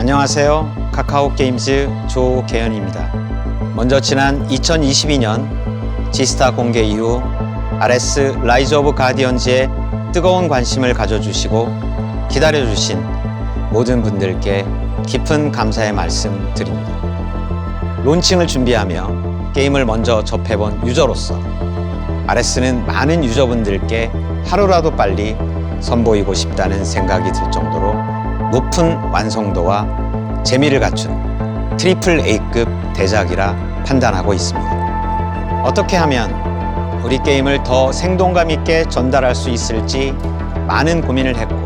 안녕하세요. 카카오 게임즈 조계현입니다. 먼저 지난 2022년 지스타 공개 이후 RS 라이즈 오브 가디언즈에 뜨거운 관심을 가져주시고 기다려주신 모든 분들께 깊은 감사의 말씀 드립니다. 론칭을 준비하며 게임을 먼저 접해본 유저로서 RS는 많은 유저분들께 하루라도 빨리 선보이고 싶다는 생각이 들 정도로 높은 완성도와 재미를 갖춘 트리플 A급 대작이라 판단하고 있습니다. 어떻게 하면 우리 게임을 더 생동감 있게 전달할 수 있을지 많은 고민을 했고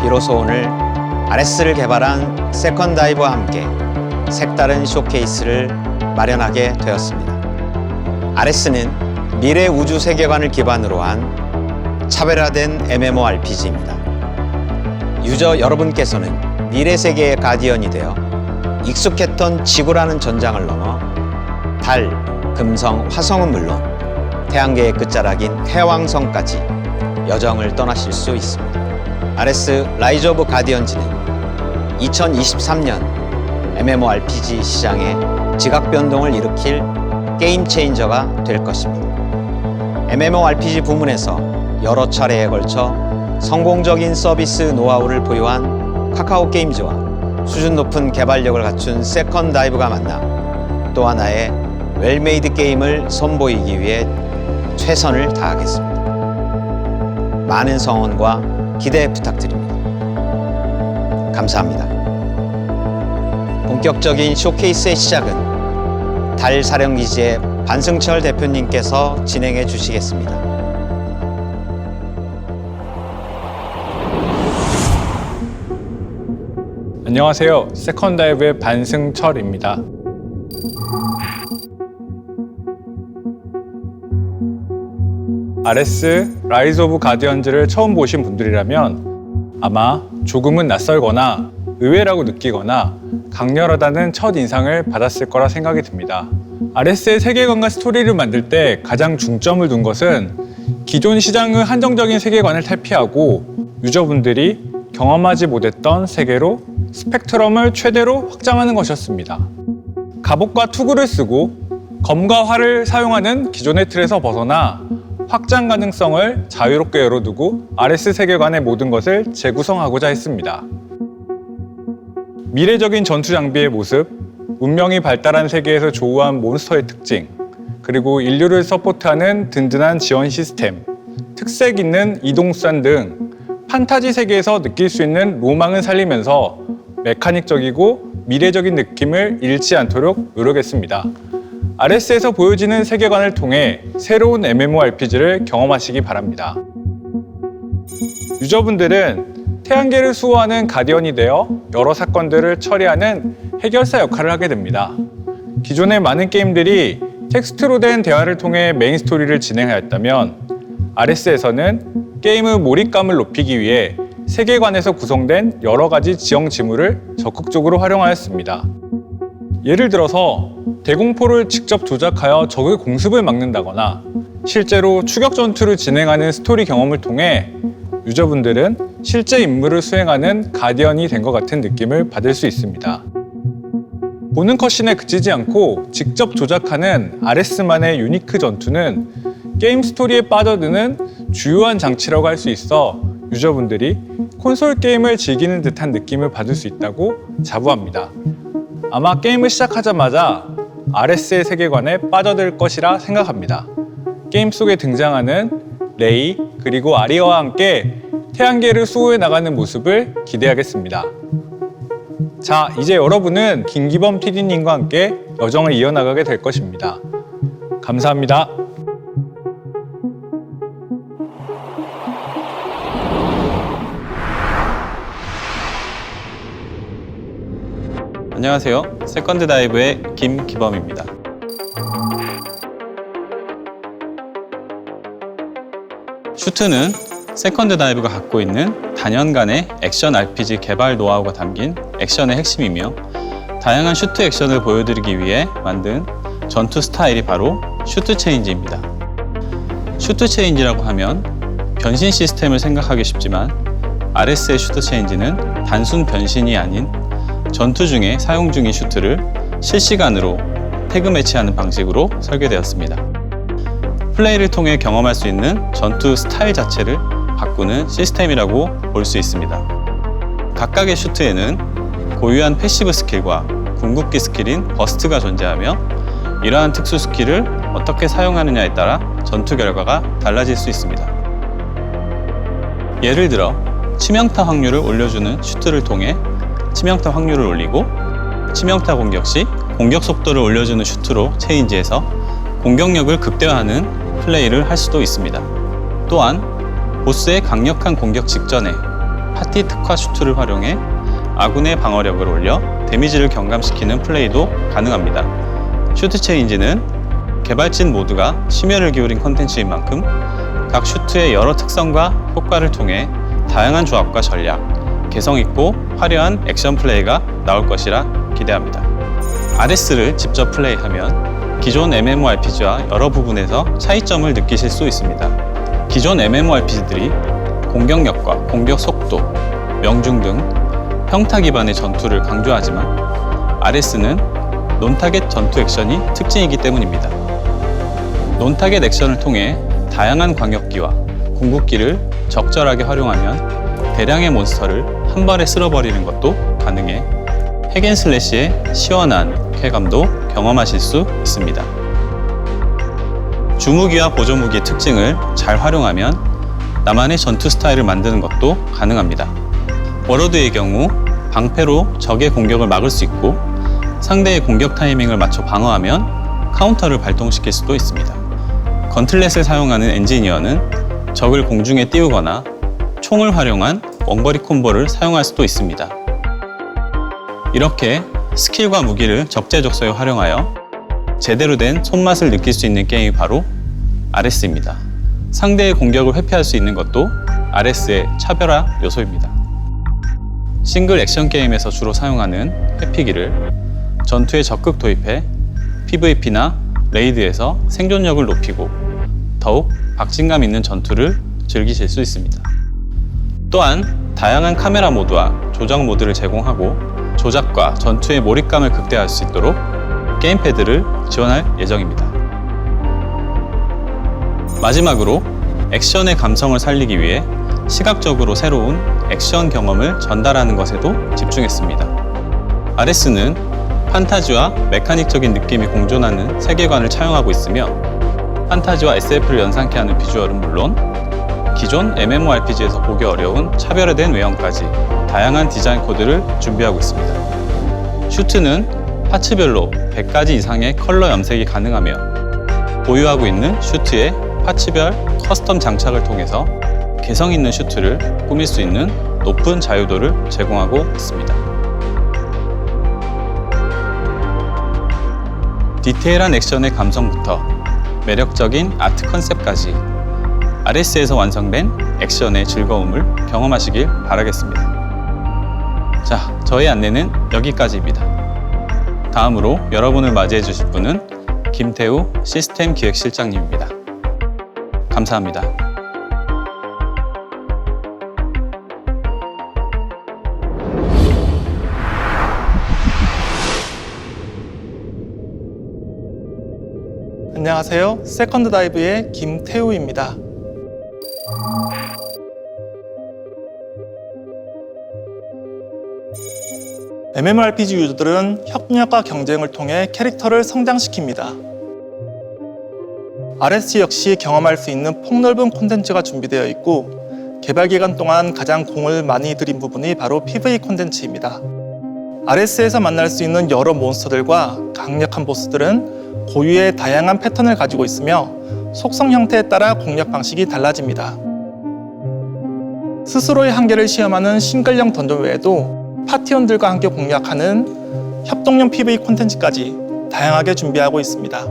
비로소 오늘 RS를 개발한 세컨 다이브와 함께 색다른 쇼케이스를 마련하게 되었습니다. RS는 미래 우주 세계관을 기반으로 한 차별화된 MMORPG입니다. 유저 여러분께서는 미래 세계의 가디언이 되어 익숙했던 지구라는 전장을 넘어 달, 금성, 화성은 물론 태양계의 끝자락인 해왕성까지 여정을 떠나실 수 있습니다. RS 라이즈 오브 가디언즈는 2023년 MMORPG 시장에 지각 변동을 일으킬 게임 체인저가 될 것입니다. MMORPG 부문에서 여러 차례에 걸쳐 성공적인 서비스 노하우를 보유한 카카오 게임즈와 수준 높은 개발력을 갖춘 세컨 다이브가 만나 또 하나의 웰메이드 게임을 선보이기 위해 최선을 다하겠습니다. 많은 성원과 기대 부탁드립니다. 감사합니다. 본격적인 쇼케이스의 시작은 달 사령기지의 반승철 대표님께서 진행해 주시겠습니다. 안녕하세요. 세컨다이브의 반승철입니다. RS 라이즈 오브 가디언즈를 처음 보신 분들이라면 아마 조금은 낯설거나 의외라고 느끼거나 강렬하다는 첫 인상을 받았을 거라 생각이 듭니다. RS의 세계관과 스토리를 만들 때 가장 중점을 둔 것은 기존 시장의 한정적인 세계관을 탈피하고 유저분들이 경험하지 못했던 세계로 스펙트럼을 최대로 확장하는 것이었습니다. 갑옷과 투구를 쓰고 검과 활을 사용하는 기존의 틀에서 벗어나 확장 가능성을 자유롭게 열어두고 RS 세계관의 모든 것을 재구성하고자 했습니다. 미래적인 전투 장비의 모습, 문명이 발달한 세계에서 조우한 몬스터의 특징, 그리고 인류를 서포트하는 든든한 지원 시스템, 특색 있는 이동수단 등 판타지 세계에서 느낄 수 있는 로망을 살리면서 메카닉적이고 미래적인 느낌을 잃지 않도록 노력했습니다. RS에서 보여지는 세계관을 통해 새로운 MMORPG를 경험하시기 바랍니다. 유저분들은 태양계를 수호하는 가디언이 되어 여러 사건들을 처리하는 해결사 역할을 하게 됩니다. 기존의 많은 게임들이 텍스트로 된 대화를 통해 메인 스토리를 진행하였다면 RS에서는 게임의 몰입감을 높이기 위해 세계관에서 구성된 여러 가지 지형 지물을 적극적으로 활용하였습니다. 예를 들어서 대공포를 직접 조작하여 적의 공습을 막는다거나 실제로 추격 전투를 진행하는 스토리 경험을 통해 유저분들은 실제 임무를 수행하는 가디언이 된 것 같은 느낌을 받을 수 있습니다. 보는 컷신에 그치지 않고 직접 조작하는 RS만의 유니크 전투는 게임 스토리에 빠져드는 주요한 장치라고 할 수 있어 유저분들이 콘솔 게임을 즐기는 듯한 느낌을 받을 수 있다고 자부합니다. 아마 게임을 시작하자마자 RS의 세계관에 빠져들 것이라 생각합니다. 게임 속에 등장하는 레이 그리고 아리아와 함께 태양계를 수호해 나가는 모습을 기대하겠습니다. 자, 이제 여러분은 김기범 TD님과 함께 여정을 이어나가게 될 것입니다. 감사합니다. 안녕하세요. 세컨드 다이브의 김기범입니다. 슈트는 세컨드 다이브가 갖고 있는 단연간의 액션 RPG 개발 노하우가 담긴 액션의 핵심이며 다양한 슈트 액션을 보여드리기 위해 만든 전투 스타일이 바로 슈트 체인지입니다. 슈트 체인지라고 하면 변신 시스템을 생각하기 쉽지만 RS의 슈트 체인지는 단순 변신이 아닌 전투 중에 사용 중인 슈트를 실시간으로 태그 매치하는 방식으로 설계되었습니다. 플레이를 통해 경험할 수 있는 전투 스타일 자체를 바꾸는 시스템이라고 볼 수 있습니다. 각각의 슈트에는 고유한 패시브 스킬과 궁극기 스킬인 버스트가 존재하며 이러한 특수 스킬을 어떻게 사용하느냐에 따라 전투 결과가 달라질 수 있습니다. 예를 들어 치명타 확률을 올려주는 슈트를 통해 치명타 확률을 올리고 치명타 공격 시 공격 속도를 올려주는 슈트로 체인지해서 공격력을 극대화하는 플레이를 할 수도 있습니다. 또한 보스의 강력한 공격 직전에 파티 특화 슈트를 활용해 아군의 방어력을 올려 데미지를 경감시키는 플레이도 가능합니다. 슈트 체인지는 개발진 모두가 심혈을 기울인 컨텐츠인 만큼 각 슈트의 여러 특성과 효과를 통해 다양한 조합과 전략, 개성 있고 화려한 액션 플레이가 나올 것이라 기대합니다. RS를 직접 플레이하면 기존 MMORPG와 여러 부분에서 차이점을 느끼실 수 있습니다. 기존 MMORPG들이 공격력과 공격 속도, 명중 등 평타 기반의 전투를 강조하지만 RS는 논타겟 전투 액션이 특징이기 때문입니다. 논타겟 액션을 통해 다양한 광역기와 궁극기를 적절하게 활용하면 대량의 몬스터를 한 발에 쓸어버리는 것도 가능해 핵앤슬래시의 시원한 쾌감도 경험하실 수 있습니다. 주무기와 보조무기의 특징을 잘 활용하면 나만의 전투 스타일을 만드는 것도 가능합니다. 워로드의 경우 방패로 적의 공격을 막을 수 있고 상대의 공격 타이밍을 맞춰 방어하면 카운터를 발동시킬 수도 있습니다. 건틀렛을 사용하는 엔지니어는 적을 공중에 띄우거나 총을 활용한 원거리 콤보를 사용할 수도 있습니다. 이렇게 스킬과 무기를 적재적소에 활용하여 제대로 된 손맛을 느낄 수 있는 게임이 바로 RS입니다. 상대의 공격을 회피할 수 있는 것도 RS의 차별화 요소입니다. 싱글 액션 게임에서 주로 사용하는 회피기를 전투에 적극 도입해 PVP나 레이드에서 생존력을 높이고 더욱 박진감 있는 전투를 즐기실 수 있습니다. 또한 다양한 카메라 모드와 조작 모드를 제공하고 조작과 전투의 몰입감을 극대화할 수 있도록 게임패드를 지원할 예정입니다. 마지막으로 액션의 감성을 살리기 위해 시각적으로 새로운 액션 경험을 전달하는 것에도 집중했습니다. RS는 판타지와 메카닉적인 느낌이 공존하는 세계관을 차용하고 있으며 판타지와 SF를 연상케 하는 비주얼은 물론 기존 MMORPG에서 보기 어려운 차별화된 외형까지 다양한 디자인 코드를 준비하고 있습니다. 슈트는 파츠별로 100가지 이상의 컬러 염색이 가능하며 보유하고 있는 슈트의 파츠별 커스텀 장착을 통해서 개성 있는 슈트를 꾸밀 수 있는 높은 자유도를 제공하고 있습니다. 디테일한 액션의 감성부터 매력적인 아트 컨셉까지 RS에서 완성된 액션의 즐거움을 경험하시길 바라겠습니다. 자, 저의 안내는 여기까지입니다. 다음으로 여러분을 맞이해 주실 분은 김태우 시스템 기획실장님입니다. 감사합니다. 안녕하세요. 세컨드 다이브의 김태우입니다. MMORPG 유저들은 협력과 경쟁을 통해 캐릭터를 성장시킵니다. RS 역시 경험할 수 있는 폭넓은 콘텐츠가 준비되어 있고 개발 기간 동안 가장 공을 많이 들인 부분이 바로 PV 콘텐츠입니다. RS에서 만날 수 있는 여러 몬스터들과 강력한 보스들은 고유의 다양한 패턴을 가지고 있으며 속성 형태에 따라 공략 방식이 달라집니다. 스스로의 한계를 시험하는 싱글형 던전 외에도 파티원들과 함께 공략하는 협동용 PV 콘텐츠까지 다양하게 준비하고 있습니다.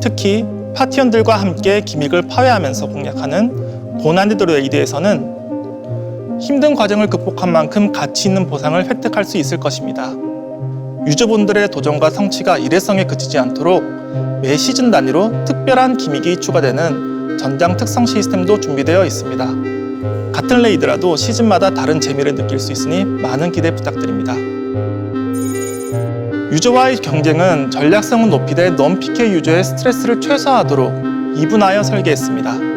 특히 파티원들과 함께 기믹을 파괴하면서 공략하는 고난이도 레이드에서는 힘든 과정을 극복한 만큼 가치 있는 보상을 획득할 수 있을 것입니다. 유저분들의 도전과 성취가 일회성에 그치지 않도록 매 시즌 단위로 특별한 기믹이 추가되는 전장 특성 시스템도 준비되어 있습니다. 같은 레이드라도 시즌마다 다른 재미를 느낄 수 있으니 많은 기대 부탁드립니다. 유저와의 경쟁은 전략성은 높이되 넌 PK 유저의 스트레스를 최소화하도록 이분하여 설계했습니다.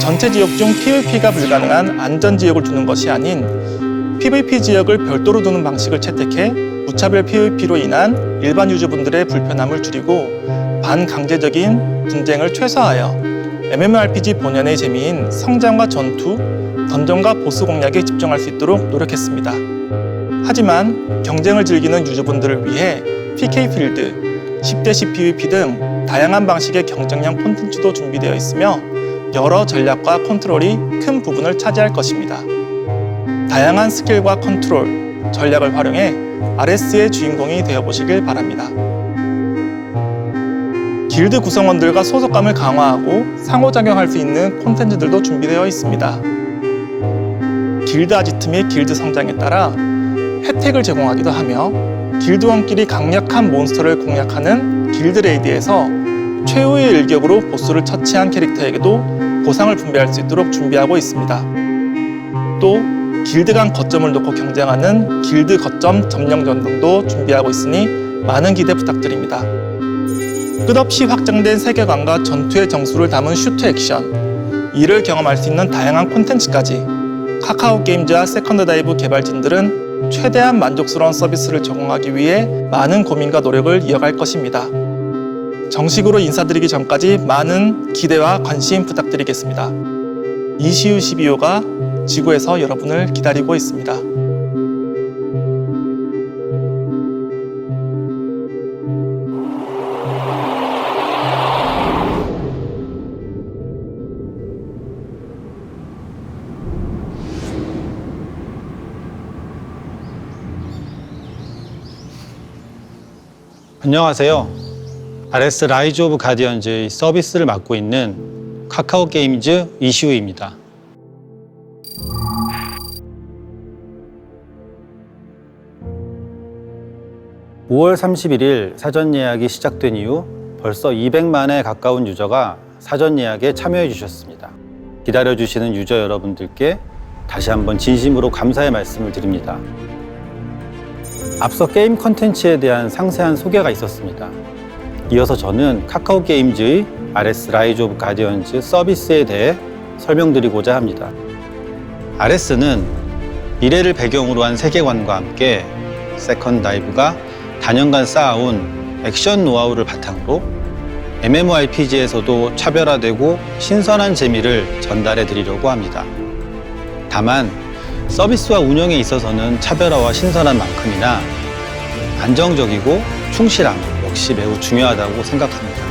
전체 지역 중 PVP가 불가능한 안전 지역을 두는 것이 아닌 PVP 지역을 별도로 두는 방식을 채택해 무차별 PVP로 인한 일반 유저분들의 불편함을 줄이고 반강제적인 분쟁을 최소화하여 MMORPG 본연의 재미인 성장과 전투, 던전과 보스 공략에 집중할 수 있도록 노력했습니다. 하지만 경쟁을 즐기는 유저분들을 위해 PK 필드, 10대10 PVP 등 다양한 방식의 경쟁형 콘텐츠도 준비되어 있으며 여러 전략과 컨트롤이 큰 부분을 차지할 것입니다. 다양한 스킬과 컨트롤, 전략을 활용해 RS의 주인공이 되어 보시길 바랍니다. 길드 구성원들과 소속감을 강화하고 상호작용할 수 있는 콘텐츠들도 준비되어 있습니다. 길드 아지트 및 길드 성장에 따라 혜택을 제공하기도 하며 길드원끼리 강력한 몬스터를 공략하는 길드 레이드에서 최후의 일격으로 보스를 처치한 캐릭터에게도 보상을 분배할 수 있도록 준비하고 있습니다. 또 길드 간 거점을 놓고 경쟁하는 길드 거점 점령 전 등도 준비하고 있으니 많은 기대 부탁드립니다. 끝없이 확장된 세계관과 전투의 정수를 담은 슈트 액션, 이를 경험할 수 있는 다양한 콘텐츠까지 카카오 게임즈와 세컨드 다이브 개발진들은 최대한 만족스러운 서비스를 제공하기 위해 많은 고민과 노력을 이어갈 것입니다. 정식으로 인사드리기 전까지 많은 기대와 관심 부탁드리겠습니다. 이시우 12호가 지구에서 여러분을 기다리고 있습니다. 안녕하세요. RS 라이즈 오브 가디언즈의 서비스를 맡고 있는 카카오 게임즈 이슈입니다. (5월 31일) 사전 예약이 시작된 이후 벌써 200만에 가까운 유저가 사전 예약에 참여해 주셨습니다. 기다려 주시는 유저 여러분들께 다시 한번 진심으로 감사의 말씀을 드립니다. 앞서 게임 컨텐츠에 대한 상세한 소개가 있었습니다. 이어서 저는 카카오 게임즈의 RS 라이즈 오브 가디언즈 서비스에 대해 설명드리고자 합니다. RS는 미래를 배경으로 한 세계관과 함께 세컨 다이브가 단연간 쌓아온 액션 노하우를 바탕으로 MMORPG에서도 차별화되고 신선한 재미를 전달해 드리려고 합니다. 다만 서비스와 운영에 있어서는 차별화와 신선한 만큼이나 안정적이고 충실함 역시 매우 중요하다고 생각합니다.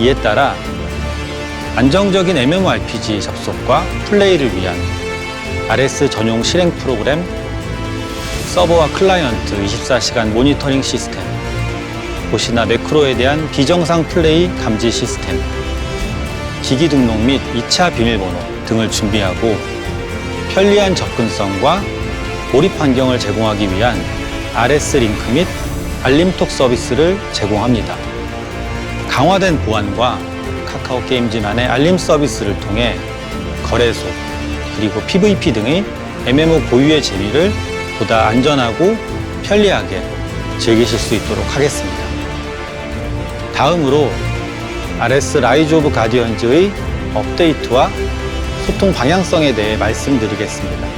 이에 따라 안정적인 MMORPG 접속과 플레이를 위한 RS 전용 실행 프로그램, 서버와 클라이언트 24시간 모니터링 시스템, 보시나 매크로에 대한 비정상 플레이 감지 시스템, 기기 등록 및 2차 비밀번호 등을 준비하고 편리한 접근성과 몰입 환경을 제공하기 위한 RS 링크 및 알림톡 서비스를 제공합니다. 강화된 보안과 카카오 게임즈만의 알림 서비스를 통해 거래소 그리고 PVP 등의 MMO 고유의 재미를 보다 안전하고 편리하게 즐기실 수 있도록 하겠습니다. 다음으로 RS 라이즈 오브 가디언즈의 업데이트와 소통 방향성에 대해 말씀드리겠습니다.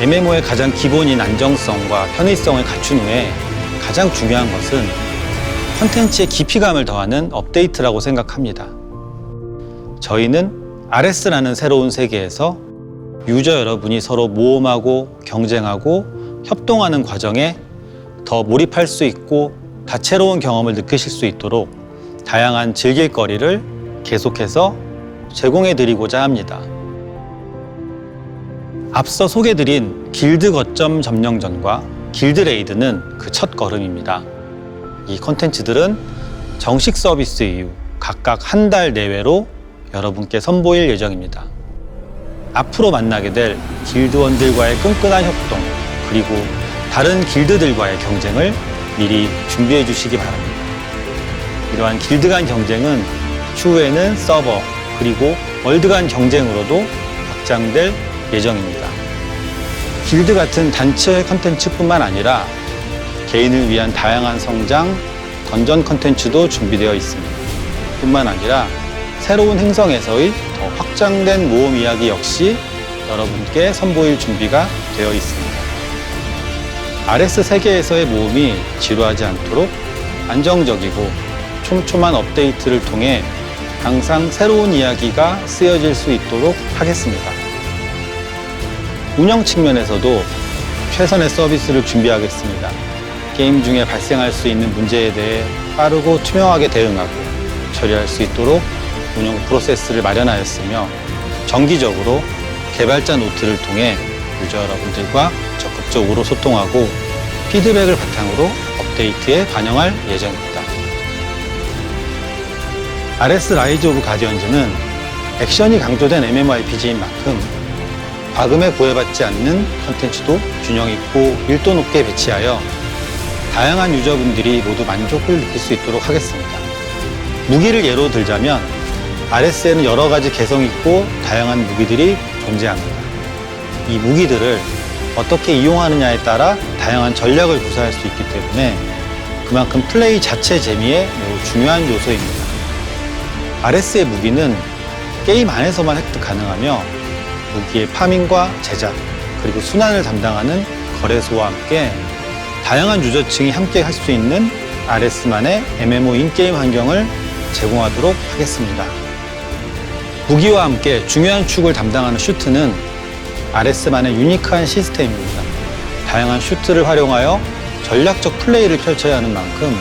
MMO의 가장 기본인 안정성과 편의성을 갖춘 후에 가장 중요한 것은 컨텐츠의 깊이감을 더하는 업데이트라고 생각합니다. 저희는 RS라는 새로운 세계에서 유저 여러분이 서로 모험하고 경쟁하고 협동하는 과정에 더 몰입할 수 있고 다채로운 경험을 느끼실 수 있도록 다양한 즐길 거리를 계속해서 제공해 드리고자 합니다. 앞서 소개드린 길드 거점 점령전과 길드 레이드는 그 첫 걸음입니다. 이 콘텐츠들은 정식 서비스 이후 각각 한 달 내외로 여러분께 선보일 예정입니다. 앞으로 만나게 될 길드원들과의 끈끈한 협동, 그리고 다른 길드들과의 경쟁을 미리 준비해 주시기 바랍니다. 이러한 길드 간 경쟁은 추후에는 서버, 그리고 월드 간 경쟁으로도 확장될 예정입니다. 길드 같은 단체 컨텐츠뿐만 아니라 개인을 위한 다양한 성장, 던전 컨텐츠도 준비되어 있습니다. 뿐만 아니라 새로운 행성에서의 더 확장된 모험 이야기 역시 여러분께 선보일 준비가 되어 있습니다. RS 세계에서의 모험이 지루하지 않도록 안정적이고 촘촘한 업데이트를 통해 항상 새로운 이야기가 쓰여질 수 있도록 하겠습니다. 운영 측면에서도 최선의 서비스를 준비하겠습니다. 게임 중에 발생할 수 있는 문제에 대해 빠르고 투명하게 대응하고 처리할 수 있도록 운영 프로세스를 마련하였으며 정기적으로 개발자 노트를 통해 유저 여러분들과 적극적으로 소통하고 피드백을 바탕으로 업데이트에 반영할 예정입니다. RS 라이즈 오브 가디언즈는 액션이 강조된 MMORPG인 만큼 과금에 구애받지 않는 컨텐츠도 균형 있고 밀도 높게 배치하여 다양한 유저분들이 모두 만족을 느낄 수 있도록 하겠습니다. 무기를 예로 들자면 RS에는 여러 가지 개성 있고 다양한 무기들이 존재합니다. 이 무기들을 어떻게 이용하느냐에 따라 다양한 전략을 구사할 수 있기 때문에 그만큼 플레이 자체 재미에 매우 중요한 요소입니다. RS의 무기는 게임 안에서만 획득 가능하며 무기의 파밍과 제작 그리고 순환을 담당하는 거래소와 함께 다양한 유저층이 함께 할 수 있는 RS만의 MMO 인게임 환경을 제공하도록 하겠습니다. 무기와 함께 중요한 축을 담당하는 슈트는 RS만의 유니크한 시스템입니다. 다양한 슈트를 활용하여 전략적 플레이를 펼쳐야 하는 만큼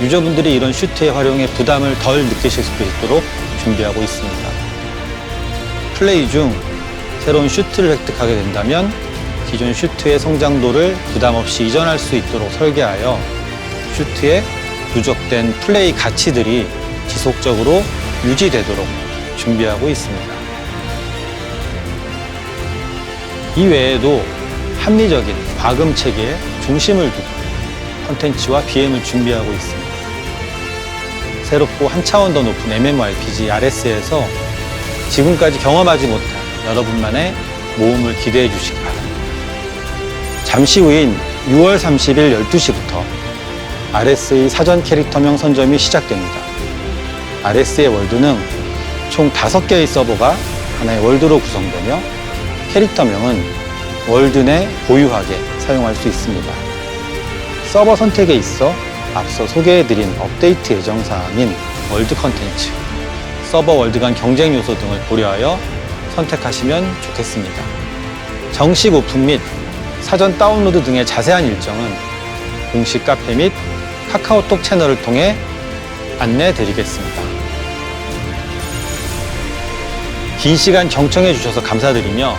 유저분들이 이런 슈트의 활용에 부담을 덜 느끼실 수 있도록 준비하고 있습니다. 플레이 중 새로운 슈트를 획득하게 된다면 기존 슈트의 성장도를 부담 없이 이전할 수 있도록 설계하여 슈트의 누적된 플레이 가치들이 지속적으로 유지되도록 준비하고 있습니다. 이 외에도 합리적인 과금 체계에 중심을 두고 컨텐츠와 BM을 준비하고 있습니다. 새롭고 한 차원 더 높은 MMORPG RS에서 지금까지 경험하지 못한 여러분만의 모험을 기대해 주시기 바랍니다. 잠시 후인 6월 30일 12시부터 RS의 사전 캐릭터명 선점이 시작됩니다. RS의 월드는 총 5개의 서버가 하나의 월드로 구성되며 캐릭터명은 월드 내 고유하게 사용할 수 있습니다. 서버 선택에 있어 앞서 소개해드린 업데이트 예정 사항인 월드 컨텐츠, 서버 월드 간 경쟁 요소 등을 고려하여 선택하시면 좋겠습니다. 정식 오픈 및 사전 다운로드 등의 자세한 일정은 공식 카페 및 카카오톡 채널을 통해 안내 드리겠습니다. 긴 시간 경청해 주셔서 감사드리며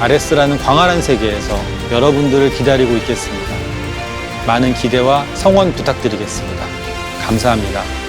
RS라는 광활한 세계에서 여러분들을 기다리고 있겠습니다. 많은 기대와 성원 부탁드리겠습니다. 감사합니다.